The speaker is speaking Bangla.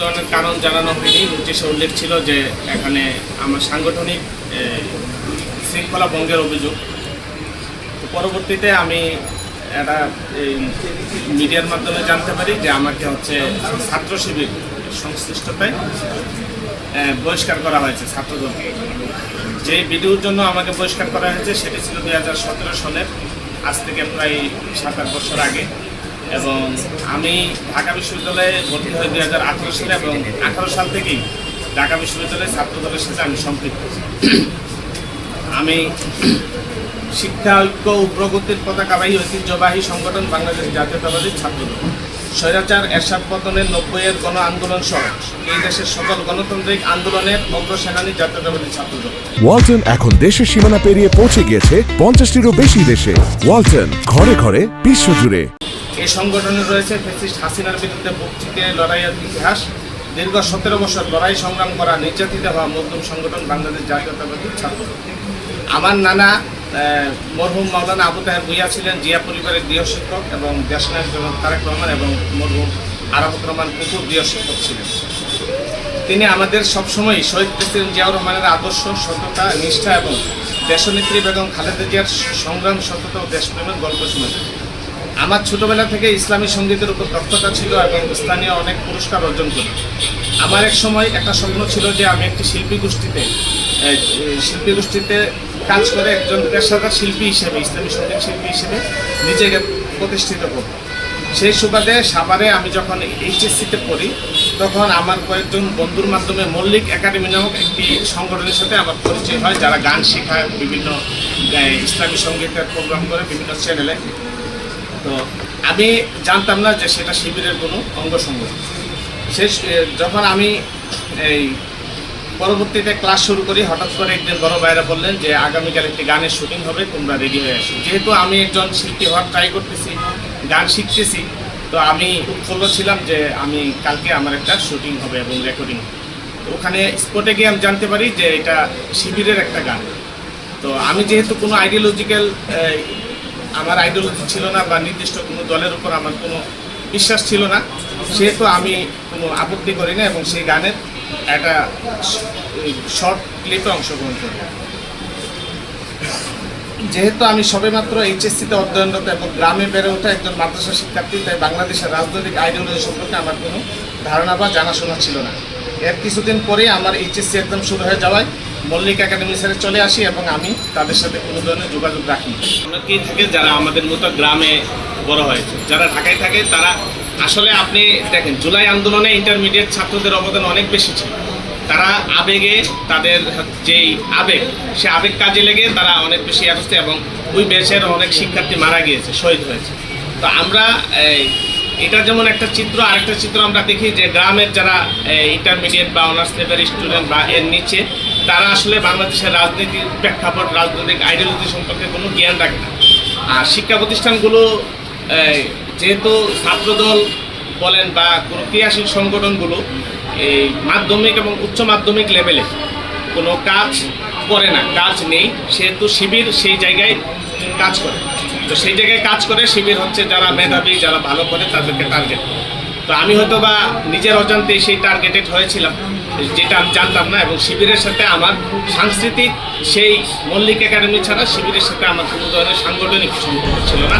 ধরনের কারণ জানানো হয়নি। নোটিশে উল্লেখ ছিল যে এখানে আমার সাংগঠনিক শৃঙ্খলা ভঙ্গের অভিযোগ। তো পরবর্তীতে আমি একটা মিডিয়ার মাধ্যমে জানতে পারি যে আমাকে হচ্ছে ছাত্র শিবির সংশ্লিষ্টতায় বহিষ্কার করা হয়েছে ছাত্রদলকে। যে ভিডিওর জন্য আমাকে বহিষ্কার করা হয়েছে সেটি ছিল দুই হাজার সতেরো সালের, আজ থেকে প্রায় সাত আট বছর আগে। এবং আমি ঢাকা বিশ্ববিদ্যালয়ে ভর্তি দুই হাজার আঠারো সালে এবং আঠারো সাল থেকেই ঢাকা বিশ্ববিদ্যালয়ের ছাত্রদলের সাথে আমি সম্পৃক্ত। আমি শিক্ষা ঐক্য প্রগতির পতাকাবাহী ঐতিহ্যবাহী সংগঠন বাংলাদেশ জাতীয়তাবাদী ছাত্রদল। স্বৈরাচার, এরশাদ পতনের নব্বইয়ের গণ আন্দোলন সহ এই দেশের সকল গণতান্ত্রিক আন্দোলনের অগ্রসেনানী জাতীয়তাবাদী ছাত্রদল। ওয়ালটন এখন দেশের সীমানা পেরিয়ে পৌঁছে গিয়েছে পঞ্চাশটিরও বেশি দেশে। ওয়ালটন ঘরে ঘরে বিশ্বজুড়ে। এই সংগঠনে রয়েছে ফেসিস্ট হাসিনার বিরুদ্ধে বক্তৃতে, লড়াইয়ের ইতিহাস, দীর্ঘ সতেরো বছর লড়াই সংগ্রাম করা, নির্যাতিত হওয়া মধ্যম সংগঠন বাংলাদেশ জাতীয়তাবাদী ছাত্র আমার নানা মরহুম মাওলানা আবু তাহের ভুইয়া ছিলেন জিয়া পরিবারের গৃহ শিক্ষক এবং দেশনায়ক জনাব তারেক রহমান এবং মরহুম আরাফত রহমান কুকুর গৃহ শিক্ষক ছিলেন। তিনি আমাদের সবসময় শহীদ প্রেসিডেন্ট জিয়াউর রহমানের আদর্শ, সততা, নিষ্ঠা এবং দেশনেত্রী বেগম খালেদা জিয়ার সংগ্রাম, সততা ও দেশপ্রেমের গল্প শুনেছেন আমার ছোটবেলা থেকে ইসলামী সঙ্গীতের উপর দক্ষতা ছিল এবং স্থানীয় অনেক পুরস্কার অর্জন করি। আমার এক সময় একটা স্বপ্ন ছিল যে আমি একটি শিল্পী গোষ্ঠীতে শিল্পী গোষ্ঠীতে কাজ করে একজন পেশাদার শিল্পী হিসেবে, ইসলামী সংগীত শিল্পী হিসেবে নিজেকে প্রতিষ্ঠিত করব। সেই সুবাদে সাভারে আমি যখন এইচএসসিতে পড়ি, তখন আমার কয়েকজন বন্ধুর মাধ্যমে মল্লিক একাডেমি নামক একটি সংগঠনের সাথে আমার পরিচয় হয়, যারা গান শেখায়, বিভিন্ন ইসলামী সঙ্গীতের প্রোগ্রাম করে বিভিন্ন চ্যানেলে তো আমি জানতাম না যে সেটা শিবিরের কোনো অঙ্গ সংগঠন শেষ যখন আমি এই পরবর্তীতে ক্লাস শুরু করি, হঠাৎ করে একদিন বড় ভাইরা বললেন যে আগামীকাল একটি গানের শুটিং হবে, তোমরা রেডি হয়ে আসো। যেহেতু আমি একজন শিল্পী হওয়ার ট্রাই করতেছি, গান শিখতেছি, তো আমি উৎফুল্ল ছিলাম যে আমি কালকে আমার একটা শুটিং হবে এবং রেকর্ডিং ওখানে স্পটে গিয়ে আমি জানতে পারি যে এটা শিবিরের একটা গান। তো আমি যেহেতু কোনো আইডিওলজিক্যাল আমার আইডিওলজি ছিল না বা নির্দিষ্ট কোনো দলের উপর আমার কোনো বিশ্বাস ছিল না, সেহেতু আমি কোনো আপত্তি করি না এবং সেই গানের একটা শর্ট ক্লিপে অংশগ্রহণ করি। যেহেতু আমি সবেমাত্র এইচএসসিতে অধ্যয়নরত এবং গ্রামে বেড়ে ওঠা একজন মাদ্রাসা শিক্ষার্থী, তাই বাংলাদেশের রাজনৈতিক আইডিওলজি সম্পর্কে আমার কোনো ধারণা বা জানাশোনা ছিল না। এর কিছুদিন পরেই আমার এইচএসসি একদম শুরু হয়ে যাওয়ায় মল্লিক একাডেমি ছেড়ে চলে আসি এবং আমি তাদের সাথে কোনো ধরনের যোগাযোগ রাখি অনেকেই থাকে যারা আমাদের মতো গ্রামে বড় হয়েছে? যারা ঢাকায় থাকে, তারা আসলে আপনি দেখেন, জুলাই আন্দোলনে ইন্টারমিডিয়েট ছাত্রদের অবদান অনেক বেশি ছিল। তারা আবেগে তাদের যেই আবেগ, সে আবেগ কাজে লেগে তারা অনেক বেশি আসছে এবং ওই বেশের অনেক শিক্ষার্থী মারা গিয়েছে, শহীদ হয়েছে। তো আমরা এটা যেমন একটা চিত্র, আরেকটা চিত্র আমরা দেখি যে গ্রামের যারা ইন্টারমিডিয়েট বা অনার্স লেভেলের স্টুডেন্ট বা এর নিচে তারা আসলে বাংলাদেশের রাজনীতির প্রেক্ষাপট, রাজনৈতিক আইডিওলজি সম্পর্কে কোনো জ্ঞান রাখে না। আর শিক্ষা প্রতিষ্ঠানগুলো যেহেতু ছাত্রদল বলেন বা কোনো ক্রিয়াশীল সংগঠনগুলো, এই মাধ্যমিক এবং উচ্চ মাধ্যমিক লেভেলে কোনো কাজ করে না, কাজ নেই, সেহেতু শিবির সেই জায়গায় কাজ করে। তো সেই জায়গায় কাজ করে শিবির হচ্ছে যারা মেধাবী, যারা ভালো করে তাদেরকে টার্গেট তো আমি হয়তো বা নিজের অজান্তে সেই টার্গেটেড হয়েছিলাম। যেটা আমি জানতাম না, এবং শিবিরের সাথে আমার সাংস্কৃতিক সেই মল্লিক একাডেমি ছাড়া শিবিরের সাথে আমার কোনো ধরনের সাংগঠনিক সম্পর্ক ছিল না।